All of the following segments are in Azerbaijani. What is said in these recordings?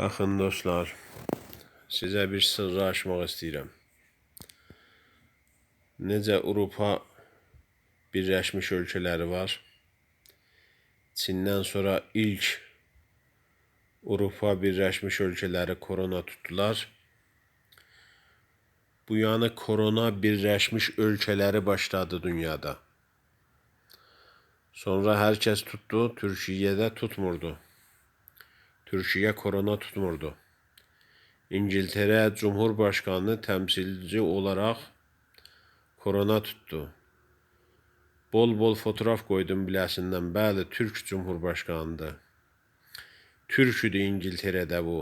Baxın dostlar, sizə bir sırrı açmaq istəyirəm. Necə Avropa Birləşmiş Ölkələri var. Çindən sonra ilk Avropa Birləşmiş Ölkələri korona tutdular. Bu yanı korona Birləşmiş Ölkələri başladı dünyada. Sonra hər kəs tutdu, Türkiyədə tutmurdu. Türkiyə korona tutmurdu. İngiltərə Cumhurbaşkanı təmsilci olaraq korona tutdu. Bol-bol fotoğraf qoydum biləsindən. Bəli, Türk Cumhurbaşkanıdır. Türk idi İngiltərədə bu.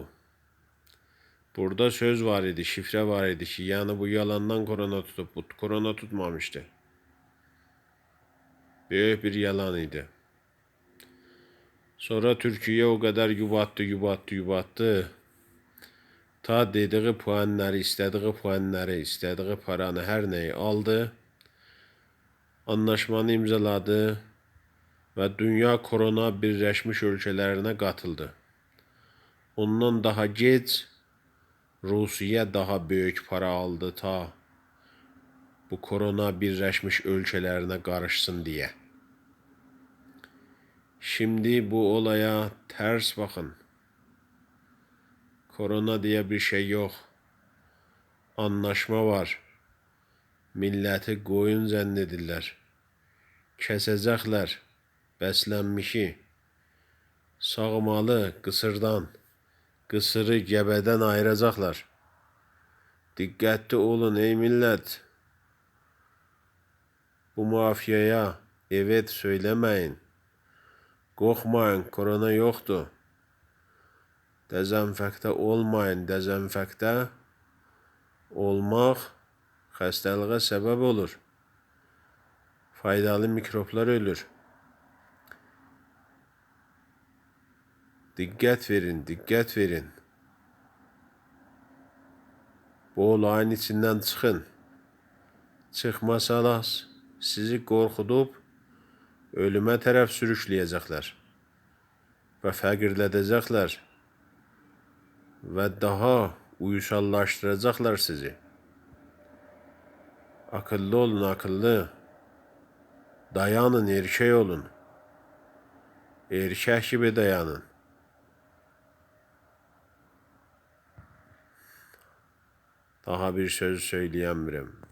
Burada söz var idi, şifrə var idi ki, yəni bu yalandan korona tutub, bu korona tutmamışdı. Böyük bir yalan idi. Sonra Türkiyə o qədər yubatdı, yubatdı, yubatdı. Ta dediği puanları, istədiyi puanları, istədiyi paranı, hər nəyi aldı. Anlaşmanı imzaladı və dünya korona Birləşmiş Ölkələrinə qatıldı. Ondan daha gec Rusiya daha böyük para aldı ta bu korona Birləşmiş Ölkələrinə qarışsın deyə. Şimdi bu olaya ters bakın. Korona diye bir şey yok. Anlaşma var. Milleti koyun zənnedirlər. Kəsəcəklər bəslənmişi. Sağmalı qısırdan, qısırı gəbədən ayıracaqlar. Diqqətli olun ey millət. Bu mafiyaya evet söylemeyin. Qorxmayın, korona yoxdur. Dezenfekte olmayın, dezenfekte olmaq xəstəliyə səbəb olur. Faydalı mikroplar ölür. Diqqət verin, diqqət verin. Bu olayın içindən çıxın. Çıxmasalar sizi qorxudub ölümə tərəf sürükləyəcəklər və fəqirlədəcəklər və daha uyusallaşdıracaqlar sizi. Akıllı olun, akıllı. Dayanın, erkek olun. Erkek gibi dayanın. Daha bir söz söyleyemiyorum.